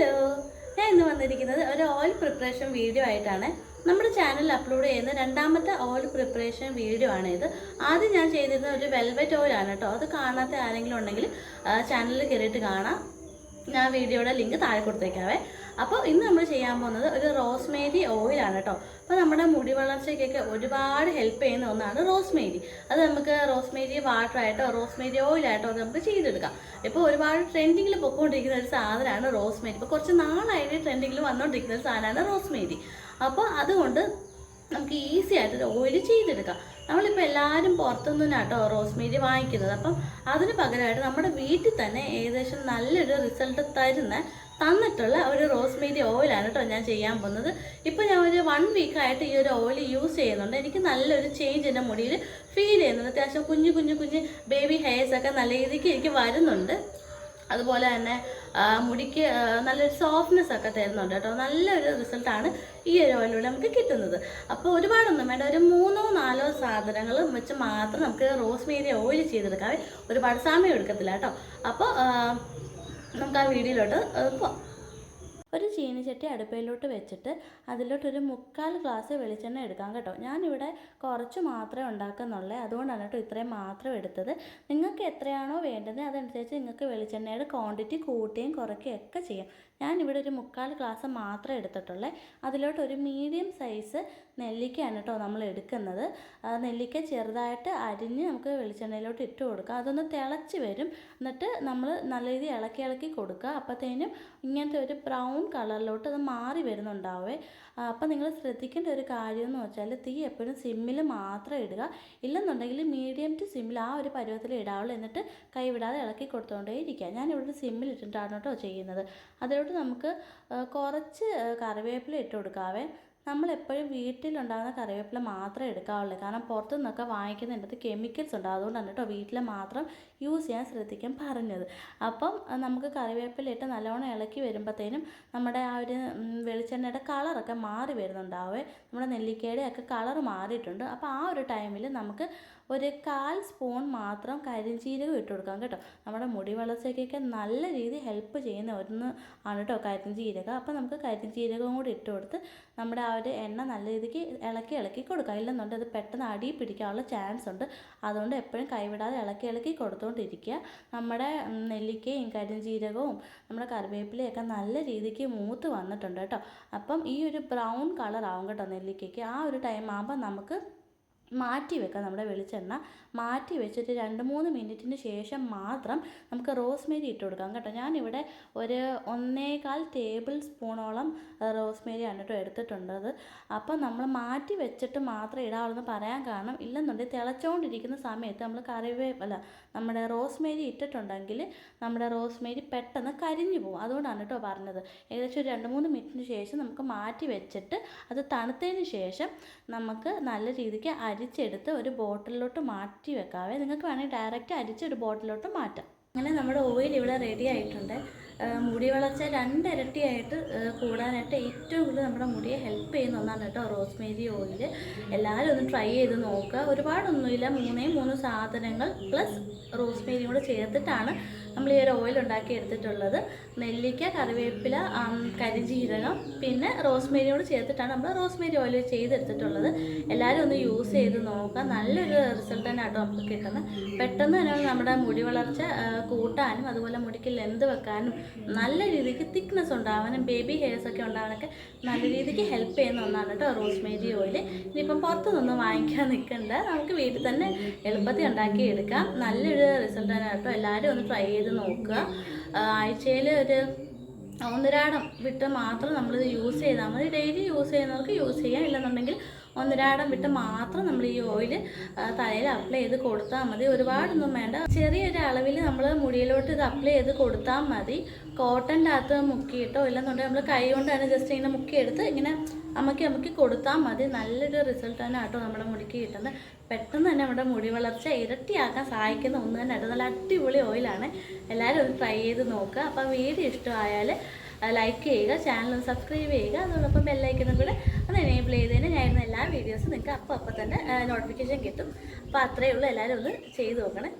Hello ഞാൻ ഇന്ന് വന്നിരിക്കുന്നത് ഒരു ഓയിൽ പ്രിപ്പറേഷൻ വീഡിയോ ആയിട്ടാണ്. നമ്മുടെ ചാനലിൽ അപ്ലോഡ് ചെയ്യുന്ന രണ്ടാമത്തെ ഓയിൽ പ്രിപ്പറേഷൻ വീഡിയോ ആണ് ഇത്. ആദ്യം ഞാൻ ചെയ്തിരുന്ന ഒരു വെൽവെറ്റ് ഓയിലാണ് കേട്ടോ. അത് കാണാത്ത ആരെങ്കിലും ഉണ്ടെങ്കിൽ ചാനലിൽ കയറിയിട്ട് കാണാം. ഞാൻ വീഡിയോയുടെ ലിങ്ക് താഴെ കൊടുത്തേക്കാവേ. അപ്പോൾ ഇന്ന് നമ്മൾ ചെയ്യാൻ പോകുന്നത് ഒരു റോസ്മേരി ഓയിലാണ് കേട്ടോ. അപ്പോൾ നമ്മുടെ മുടി വളർച്ചയ്ക്കൊക്കെ ഒരുപാട് ഹെൽപ്പ് ചെയ്യുന്ന ഒന്നാണ് റോസ്മേരി. അത് നമുക്ക് റോസ്മേരി വാട്ടറായിട്ടോ റോസ്മേരി ഓയിലായിട്ടോ അത് നമുക്ക് ചെയ്തെടുക്കാം. ഇപ്പോൾ ഒരുപാട് ട്രെൻഡിങ്ങിൽ പൊക്കോണ്ടിരിക്കുന്ന ഒരു സാധനമാണ് റോസ്മേരി. ഇപ്പോൾ കുറച്ച് നാളായിട്ട് ട്രെൻഡിങ്ങിൽ വന്നുകൊണ്ടിരിക്കുന്ന ഒരു സാധനമാണ് റോസ്മേരി. അപ്പോൾ അതുകൊണ്ട് നമുക്ക് ഈസി ആയിട്ട് ഒരു ഓയിൽ ചെയ്തെടുക്കാം. നമ്മളിപ്പോൾ എല്ലാവരും പുറത്തുനിന്ന് കേട്ടോ റോസ്മേരി വാങ്ങിക്കുന്നത്. അപ്പം അതിന് പകരമായിട്ട് നമ്മുടെ വീട്ടിൽ തന്നെ ഏകദേശം നല്ലൊരു റിസൾട്ട് തരുന്ന തന്നിട്ടുള്ള ഒരു റോസ്മേരി ഓയിലാണ് കേട്ടോ ഞാൻ ചെയ്യാൻ പോകുന്നത്. ഇപ്പോൾ ഞാൻ ഒരു വൺ വീക്കായിട്ട് ഈ ഒരു ഓയിൽ യൂസ് ചെയ്യുന്നുണ്ട്. എനിക്ക് നല്ലൊരു ചേഞ്ച് എന്റെ മുടിയിൽ ഫീൽ ചെയ്യുന്നുണ്ട്. അത്യാവശ്യം കുഞ്ഞു കുഞ്ഞു കുഞ്ഞ് ബേബി ഹെയർസ് ഒക്കെ നല്ല രീതിക്ക് എനിക്ക് വരുന്നുണ്ട്. അതുപോലെ തന്നെ മുടിക്ക് നല്ലൊരു സോഫ്റ്റ്നെസ് ഒക്കെ തരുന്നുണ്ട് കേട്ടോ. നല്ലൊരു റിസൾട്ടാണ് ഈ ഒരു ഓയിലൂടെ നമുക്ക് കിട്ടുന്നത്. അപ്പോൾ ഒരുപാടൊന്നും വേണ്ട. ഒരു മൂന്നോ നാലോ സാധനങ്ങൾ വെച്ച് മാത്രം നമുക്ക് റോസ്മേരി ഓയിൽ ചെയ്തെടുക്കാം ഒരുപാട് സമയം എടുക്കത്തില്ല കേട്ടോ. അപ്പോൾ നമുക്ക് ആ വീഡിയോയിലോട്ട് പോവാം. ഒരു ചീനിച്ചട്ടി അടുപ്പയിലോട്ട് വെച്ചിട്ട് അതിലോട്ടൊരു മുക്കാൽ ഗ്ലാസ് വെളിച്ചെണ്ണ എടുക്കാം കേട്ടോ. ഞാനിവിടെ കുറച്ച് മാത്രമേ ഉണ്ടാക്കുന്നുള്ളൂ. അതുകൊണ്ടാണ് കേട്ടോ ഇത്രയും മാത്രം എടുത്തത്. നിങ്ങൾക്ക് എത്രയാണോ വേണ്ടത് അതനുസരിച്ച് നിങ്ങൾക്ക് വെളിച്ചെണ്ണയുടെ ക്വാണ്ടിറ്റി കൂട്ടുകയും കുറയ്ക്കുകയും ഒക്കെ ചെയ്യാം. ഞാനിവിടെ ഒരു മുക്കാൽ ഗ്ലാസ് മാത്രമേ എടുത്തിട്ടുള്ളൂ. അതിലോട്ട് ഒരു മീഡിയം സൈസ് നെല്ലിക്കയാണ് കേട്ടോ നമ്മൾ എടുക്കുന്നത്. നെല്ലിക്ക ചെറുതായിട്ട് അരിഞ്ഞ് നമുക്ക് വെളിച്ചെണ്ണയിലോട്ട് ഇട്ട് കൊടുക്കുക അതൊന്ന് തിളച്ച് വരും. എന്നിട്ട് നമ്മൾ നല്ല രീതിയിൽ ഇളക്കി ഇളക്കി കൊടുക്കുക. അപ്പോഴത്തേനും ഇങ്ങനത്തെ ഒരു ബ്രൗൺ കളറിലോട്ട് അത് മാറി വരുന്നുണ്ടാവേ. അപ്പം നിങ്ങൾ ശ്രദ്ധിക്കേണ്ട ഒരു കാര്യം എന്ന് വെച്ചാൽ തീ എപ്പോഴും സിമ്മിൽ മാത്രം ഇടുക. ഇല്ലെന്നുണ്ടെങ്കിൽ മീഡിയം ടു സിമ്മിൽ ആ ഒരു പരുവത്തിൽ ഇടാവുള്ളൂ. എന്നിട്ട് കൈവിടാതെ ഇളക്കി കൊടുത്തുകൊണ്ടേ ഇരിക്കുക. ഞാനിവിടെ സിമ്മിൽ ഇട്ടിട്ടാണ് കേട്ടോ ചെയ്യുന്നത്. അതിലോട്ട് നമുക്ക് കുറച്ച് കറിവേപ്പില ഇട്ട് കൊടുക്കാവേ. നമ്മളെപ്പോഴും വീട്ടിലുണ്ടാകുന്ന കറിവേപ്പില മാത്രമേ എടുക്കാവുള്ളൂ. കാരണം പുറത്തു നിന്നൊക്കെ വാങ്ങിക്കുന്നതിന്റെ കെമിക്കൽസ് ഉണ്ട്. അതുകൊണ്ടാണ് കേട്ടോ വീട്ടിൽ മാത്രം യൂസ് ചെയ്യാൻ ശ്രദ്ധിക്കാൻ പറഞ്ഞത്. അപ്പം നമുക്ക് കറിവേപ്പില ഇട്ട് നല്ലോണം ഇളക്കി വരുമ്പോഴത്തേനും നമ്മുടെ ആ ഒരു വെളിച്ചെണ്ണയുടെ കളറൊക്കെ മാറി വരുന്നുണ്ടാവേ. നമ്മുടെ നെല്ലിക്കയുടെ ഒക്കെ കളർ മാറിയിട്ടുണ്ട്. അപ്പോൾ ആ ഒരു ടൈമിൽ നമുക്ക് ഒരു കാൽ സ്പൂൺ മാത്രം കരിഞ്ജീരകം ഇട്ട് കൊടുക്കാം കേട്ടോ. നമ്മുടെ മുടി വളർച്ചയ്ക്കൊക്കെ നല്ല രീതിയിൽ ഹെൽപ്പ് ചെയ്യുന്ന ഒന്ന് ആണ് കേട്ടോ കരിഞ്ജീരകം അപ്പോൾ നമുക്ക് കരിഞ്ജീരകവും കൂടി ഇട്ട് കൊടുത്ത് നമ്മുടെ ആ ഒരു എണ്ണ നല്ല രീതിക്ക് ഇളക്കി ഇളക്കി കൊടുക്കാം. ഇല്ലെന്നുണ്ടെങ്കിൽ അത് പെട്ടെന്ന് അടി പിടിക്കാനുള്ള ചാൻസ് ഉണ്ട്. അതുകൊണ്ട് എപ്പോഴും കൈവിടാതെ ഇളക്കി ഇളക്കി കൊടുത്തുകൊണ്ടിരിക്കുക നമ്മുടെ നെല്ലിക്കയും കരിഞ്ചീരകവും നമ്മുടെ കറിവേപ്പിലയൊക്കെ നല്ല രീതിക്ക് മൂത്ത് വന്നിട്ടുണ്ട് കേട്ടോ. അപ്പം ഈ ഒരു ബ്രൗൺ കളർ ആവും കേട്ടോ നെല്ലിക്കയ്ക്ക്. ആ ഒരു ടൈം ആകുമ്പോൾ നമുക്ക് മാറ്റി വെക്കാം നമ്മുടെ വെളിച്ചെണ്ണ. മാറ്റി വെച്ചിട്ട് രണ്ട് മൂന്ന് മിനിറ്റിന് ശേഷം മാത്രം നമുക്ക് റോസ്മേരി ഇട്ട് കൊടുക്കാം കേട്ടോ. ഞാനിവിടെ ഒരു ഒന്നേകാൽ ടേബിൾ സ്പൂണോളം റോസ്മേരിയാണ് കേട്ടോ എടുത്തിട്ടുള്ളത്. അപ്പോൾ നമ്മൾ മാറ്റി വെച്ചിട്ട് മാത്രം ഇടാവുള്ളൂ പറയാൻ കാരണം ഇല്ലെന്നുണ്ടെങ്കിൽ തിളച്ചുകൊണ്ടിരിക്കുന്ന സമയത്ത് നമ്മൾ കറിവേപ്പല നമ്മുടെ റോസ്മേരി ഇട്ടിട്ടുണ്ടെങ്കിൽ നമ്മുടെ റോസ്മേരി പെട്ടെന്ന് കരിഞ്ഞു പോകും. അതുകൊണ്ടാണ് കേട്ടോ പറഞ്ഞത്. ഏകദേശം ഒരു രണ്ട് മൂന്ന് മിനിറ്റിന് ശേഷം നമുക്ക് മാറ്റി വെച്ചിട്ട് അത് തണുത്തതിന് ശേഷം നമുക്ക് നല്ല രീതിക്ക് അരിച്ചെടുത്ത് ഒരു ബോട്ടിലോട്ട് മാറ്റി വെക്കാവേ. നിങ്ങൾക്ക് വേണമെങ്കിൽ ഡയറക്റ്റ് അരിച്ച് ഒരു ബോട്ടിലോട്ട് മാറ്റാം. അങ്ങനെ നമ്മുടെ ഓയിൽ ഇവിടെ റെഡി ആയിട്ടുണ്ട്. മുടി വളർച്ച രണ്ടിരട്ടിയായിട്ട് കൂടാനായിട്ട് ഏറ്റവും കൂടുതൽ നമ്മുടെ മുടിയെ ഹെൽപ്പ് ചെയ്യുന്ന ഒന്നാണ് കേട്ടോ റോസ്മേരി ഓയിൽ എല്ലാവരും ഒന്ന് ട്രൈ ചെയ്ത് നോക്കുക. ഒരുപാടൊന്നുമില്ല. മൂന്നേ മൂന്ന് സാധനങ്ങൾ പ്ലസ് റോസ്മേരിയും കൂടെ ചേർത്തിട്ടാണ് നമ്മൾ ഈ ഒരു ഓയിൽ ഉണ്ടാക്കി എടുത്തിട്ടുള്ളത്. നെല്ലിക്ക കറിവേപ്പില കരിജീരകം പിന്നെ റോസ്മേരി കൂടെ ചേർത്തിട്ടാണ് നമ്മൾ റോസ്മേരി ഓയിൽ ചെയ്തെടുത്തിട്ടുള്ളത്. എല്ലാവരും ഒന്ന് യൂസ് ചെയ്ത് നോക്കുക. നല്ലൊരു റിസൾട്ട് തന്നെ ആട്ടോ നമുക്ക് കിട്ടുന്നത്. പെട്ടെന്ന് തന്നെ നമ്മുടെ മുടി വളർച്ച കൂട്ടാനും അതുപോലെ മുടിക്ക് ലെന്ത് വെക്കാനും നല്ല രീതിക്ക് തിക്നെസ് ഉണ്ടാവാനും ബേബി ഹെയർസ് ഒക്കെ ഉണ്ടാവാനൊക്കെ നല്ല രീതിക്ക് ഹെൽപ്പ് ചെയ്യുന്ന ഒന്നാണ് കേട്ടോ റോസ്മേരി ഓയിൽ ഇനിയിപ്പം പുറത്തുനിന്ന് വാങ്ങിക്കാൻ നിൽക്കണ്ട. നമുക്ക് വീട്ടിൽ തന്നെ എളുപ്പത്തിൽ ഉണ്ടാക്കി എടുക്കാം നല്ലൊരു റിസൾട്ട് തന്നെ കേട്ടോ. എല്ലാവരും ഒന്ന് ട്രൈ ചെയ്ത് നോക്കുക. ആഴ്ചയിൽ ഒരു ഒന്നരാടം വിട്ട് മാത്രം നമ്മൾ ഇത് യൂസ് ചെയ്താൽ മതി. ഡെയിലി യൂസ് ചെയ്യുന്നവർക്ക് യൂസ് ചെയ്യാം. ഇല്ലെന്നുണ്ടെങ്കിൽ ഒന്നരാടം വിട്ട് മാത്രം നമ്മൾ ഈ ഓയിൽ തലയിൽ അപ്ലൈ ചെയ്ത് കൊടുത്താൽ മതി. ഒരുപാടൊന്നും വേണ്ട. ചെറിയൊരു അളവിൽ നമ്മൾ മുടിയിലോട്ട് ഇത് അപ്ലൈ ചെയ്ത് കൊടുത്താൽ മതി. കോട്ടന്റെ അകത്ത് മുക്കിയിട്ടോ ഇല്ലെന്നുണ്ടെങ്കിൽ നമ്മൾ കൈ കൊണ്ട് തന്നെ ജസ്റ്റ് ഇങ്ങനെ മുക്കിയെടുത്ത് ഇങ്ങനെ അമ്മക്കി നമുക്ക് കൊടുത്താൽ മതി. നല്ലൊരു റിസൾട്ട് തന്നെ ആട്ടോ നമ്മുടെ മുടിക്ക് കിട്ടുന്നത്. പെട്ടെന്ന് തന്നെ നമ്മുടെ മുടി വളർച്ച ഇരട്ടിയാക്കാൻ സഹായിക്കുന്ന ഒന്ന് തന്നെ ആട്ടോ. നല്ല അടിപൊളി ഓയിലാണ് എല്ലാവരും ഒന്ന് ട്രൈ ചെയ്ത് നോക്കുക. അപ്പോൾ വീഡിയോ ഇഷ്ടമായാൽ ലൈക്ക് ചെയ്യുക ചാനൽ ഒന്ന് സബ്സ്ക്രൈബ് ചെയ്യുക. അതോടൊപ്പം ബെല്ലൈക്കനും കൂടെ അത് എനേബിൾ ചെയ്തതിന് ഞാൻ ഇടുന്ന എല്ലാ വീഡിയോസും നിങ്ങൾക്ക് അപ്പോൾ അപ്പോൾ തന്നെ നോട്ടിഫിക്കേഷൻ കിട്ടും. അപ്പോൾ അത്രയേ ഉള്ളൂ. എല്ലാവരും ഒന്ന് ചെയ്ത് നോക്കണേ.